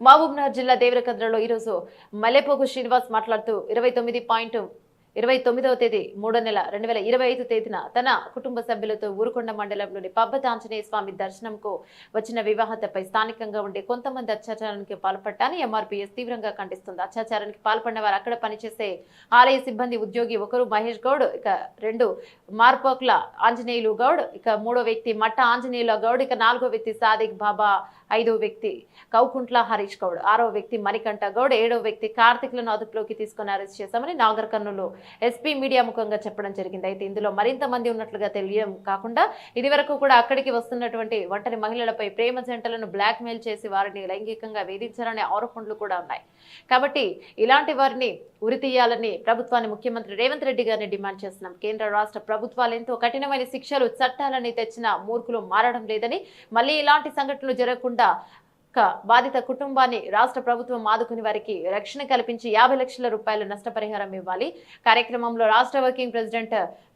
మహబూబ్నగర్ జిల్లా దేవరకద్రలో ఈరోజు మల్లెపోగు శ్రీనివాస్ మాట్లాడుతూ ఇరవై తొమ్మిది పాయింట్ ఇరవై తొమ్మిదవ తేదీ మూడో నెల రెండు వేల ఇరవై ఐదు తేదీన తన కుటుంబ సభ్యులతో ఊరుకొండ మండలంలోని పబ్బత ఆంజనేయ స్వామి దర్శనంకు వచ్చిన వివాహతపై స్థానికంగా ఉండే కొంతమంది అత్యాచారానికి పాల్పడ్డాన్ని ఎంఆర్పీఎస్ తీవ్రంగా ఖండిస్తుంది. అత్యాచారానికి పాల్పడిన వారు అక్కడ పనిచేసే ఆలయ సిబ్బంది ఉద్యోగి ఒకరు మహేష్ గౌడ్ ఇక రెండు మార్పోక్ల ఆంజనేయులు గౌడ్ ఇక మూడో వ్యక్తి మట్ట ఆంజనేయుల గౌడ్ ఇక నాలుగో వ్యక్తి సాదిక్ బాబా ఐదో వ్యక్తి కౌకుంట్ల హరీష్ గౌడ్ ఆరో వ్యక్తి మణికంఠ గౌడ్ ఏడో వ్యక్తి కార్తిక్లను అదుపులోకి తీసుకుని అరెస్ట్ చేశామని నాగర్ కర్నూలు ఎస్పీ మీడియా ముఖంగా చెప్పడం జరిగింది. అయితే ఇందులో మరింత మంది ఉన్నట్లుగా తెలియడం కాకుండా ఇదివరకు కూడా అక్కడికి వస్తున్నటువంటి ఒంటరి మహిళలపై ప్రేమ జంటలను బ్లాక్ మెయిల్ చేసి వారిని లైంగికంగా వేధించారనే ఆరోపణలు కూడా ఉన్నాయి. కాబట్టి ఇలాంటి వారిని ఉరి తీయాలని ప్రభుత్వాన్ని ముఖ్యమంత్రి రేవంత్ రెడ్డి గారిని డిమాండ్ చేస్తున్నాం. కేంద్ర రాష్ట్ర ప్రభుత్వాలు ఎంతో కఠినమైన శిక్షలు చట్టాలని తెచ్చిన మూర్ఖులు మారడం లేదని మళ్ళీ ఇలాంటి సంఘటనలు జరగకుండా బాధిత కుటుంబాన్ని రాష్ట్ర ప్రభుత్వం ఆదుకుని వారికి రక్షణ కల్పించి యాభై లక్షల రూపాయలు నష్టపరిహారం ఇవ్వాలి. కార్యక్రమంలో రాష్ట్ర వర్కింగ్ ప్రెసిడెంట్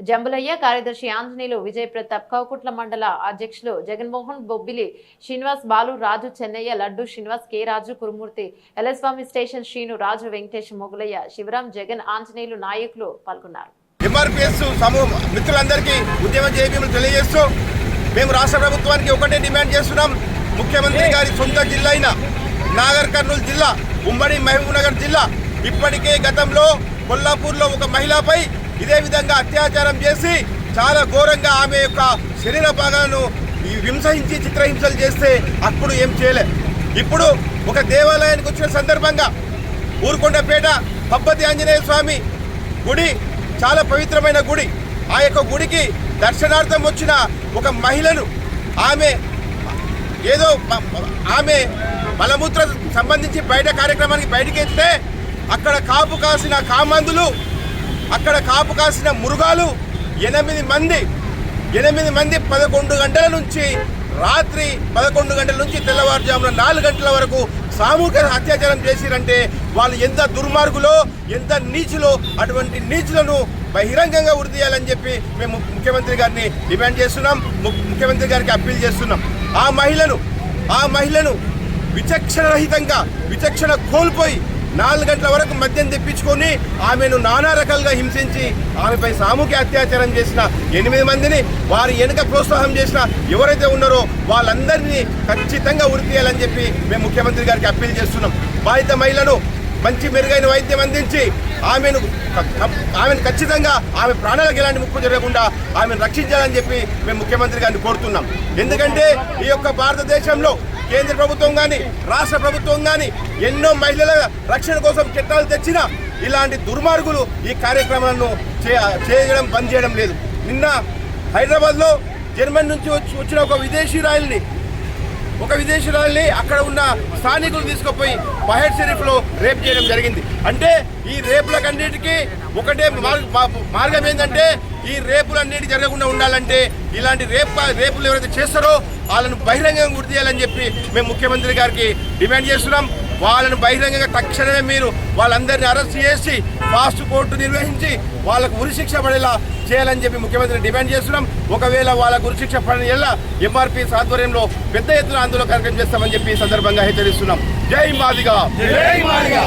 జంబులయ్య కార్యదర్శి ఆంజనేయులు విజయ్ ప్రతాప్ కౌకుట్ల మండల అధ్యక్షులు జగన్మోహన్ బొబ్బిలి శ్రీనివాస్ బాలు రాజు చెన్నయ్య లడ్డు శ్రీనివాస్ కె రాజు కురుమూర్తి ఎలస్వామి స్టేషన్ శ్రీను రాజు వెంకటేష్ మొగులయ్య శివరాం జగన్ ఆంజనేయులు నాయకులు పాల్గొన్నారు. ఎంఆర్పిఎస్ మిత్రులందరికీ ఉద్యమ జేబీలు తెలియజేస్తూ మేము రాష్ట్ర ప్రభుత్వానికి ఒకటే డిమాండ్ చేస్తున్నాం. ముఖ్యమంత్రి గారి సొంత జిల్లా అయిన నాగర్ కర్నూలు జిల్లా ఉమ్మడి మహబూబ్నగర్ జిల్లా. ఇప్పటికే గతంలో కొల్లాపూర్లో ఒక మహిళపై ఇదే విధంగా అత్యాచారం చేసి చాలా ఘోరంగా ఆమె యొక్క శరీర భాగాలను ఈ హింసహించి చిత్రహింసలు చేస్తే అప్పుడు ఏం చేయలే. ఇప్పుడు ఒక దేవాలయానికి వచ్చిన సందర్భంగా ఊరుకొండపేట పబ్బతి ఆంజనేయ స్వామి గుడి చాలా పవిత్రమైన గుడి. ఆ యొక్క గుడికి దర్శనార్థం వచ్చిన ఒక మహిళను ఆమె ఏదో ఆమె మలమూత్ర సంబంధించి బయట కార్యక్రమానికి బయటికి వెళ్తే అక్కడ కాపు కాసిన కామందులు అక్కడ కాపు కాసిన మురుగాలు ఎనిమిది మంది ఎనిమిది మంది పదకొండు గంటల నుంచి రాత్రి పదకొండు గంటల నుంచి తెల్లవారుజామున నాలుగు గంటల వరకు సామూహిక అత్యాచారం చేసిరంటే వాళ్ళు ఎంత దుర్మార్గులో ఎంత నీచులో అటువంటి నీచులను బహిరంగంగా ఉరి చెప్పి మేము ముఖ్యమంత్రి గారిని డిమాండ్ చేస్తున్నాం ము- ముఖ్యమంత్రి గారికి అప్పీల్ చేస్తున్నాం. ఆ మహిళను ఆ మహిళను విచక్షణ రహితంగా విచక్షణ కోల్పోయి నాలుగు గంటల వరకు మద్యం తెప్పించుకొని ఆమెను నానా రకాలుగా హింసించి ఆమెపై సామూహిక అత్యాచారం చేసిన ఎనిమిది మందిని వారి వెనుక ప్రోత్సాహం చేసిన ఎవరైతే ఉన్నారో వాళ్ళందరినీ ఖచ్చితంగా ఉరి తీయాలని చెప్పి మేము ముఖ్యమంత్రి గారికి అప్పీల్ చేస్తున్నాం. బాధిత మహిళను మంచి మెరుగైన వైద్యం అందించి ఆమెను ఆమెను ఖచ్చితంగా ఆమె ప్రాణాలకు ఎలాంటి ముప్పు జరగకుండా ఆమెను రక్షించాలని చెప్పి మేము ముఖ్యమంత్రి గారిని కోరుతున్నాం. ఎందుకంటే ఈ యొక్క భారతదేశంలో కేంద్ర ప్రభుత్వం కానీ రాష్ట్ర ప్రభుత్వం కానీ ఎన్నో మహిళల రక్షణ కోసం చట్టాలు తెచ్చినా ఇలాంటి దుర్మార్గులు ఈ కార్యక్రమాలను చే- చేయడం బంద్ చేయడం లేదు. నిన్న హైదరాబాద్లో జర్మనీ నుంచి వచ్చి వచ్చిన ఒక విదేశీ రాయల్ని ఒక విదేశీరాల్ని అక్కడ ఉన్న స్థానికులు తీసుకుపోయి బహెడ్ షరీఫ్లో రేప్ చేయడం జరిగింది. అంటే ఈ రేపులకన్నిటికీ ఒకటే మార్గం ఏంటంటే ఈ రేపులన్నిటి జరగకుండా ఉండాలంటే ఇలాంటి రేపు రేపులు ఎవరైతే చేస్తారో వాళ్ళను బహిరంగంగా గుర్తు చేయాలని చెప్పి మేము ముఖ్యమంత్రి గారికి డిమాండ్ చేస్తున్నాం. వాళ్ళని బహిరంగంగా తక్షణమే మీరు వాళ్ళందరినీ అరెస్ట్ చేసి ఫాస్ట్ కోర్టు నిర్వహించి వాళ్ళకు ఉరిశిక్ష పడేలా చేయాలని చెప్పి ముఖ్యమంత్రిని డిమాండ్ చేస్తున్నాం. ఒకవేళ వాళ్ళకు ఉరిశిక్ష పడిన ఎలా ఎంఆర్పీ ఆధ్వర్యంలో పెద్ద ఎత్తున ఆందోళన కార్యక్రమం చేస్తామని చెప్పి ఈ సందర్భంగా హెచ్చరిస్తున్నాం. జై మాదిగా. జై మాదిగా.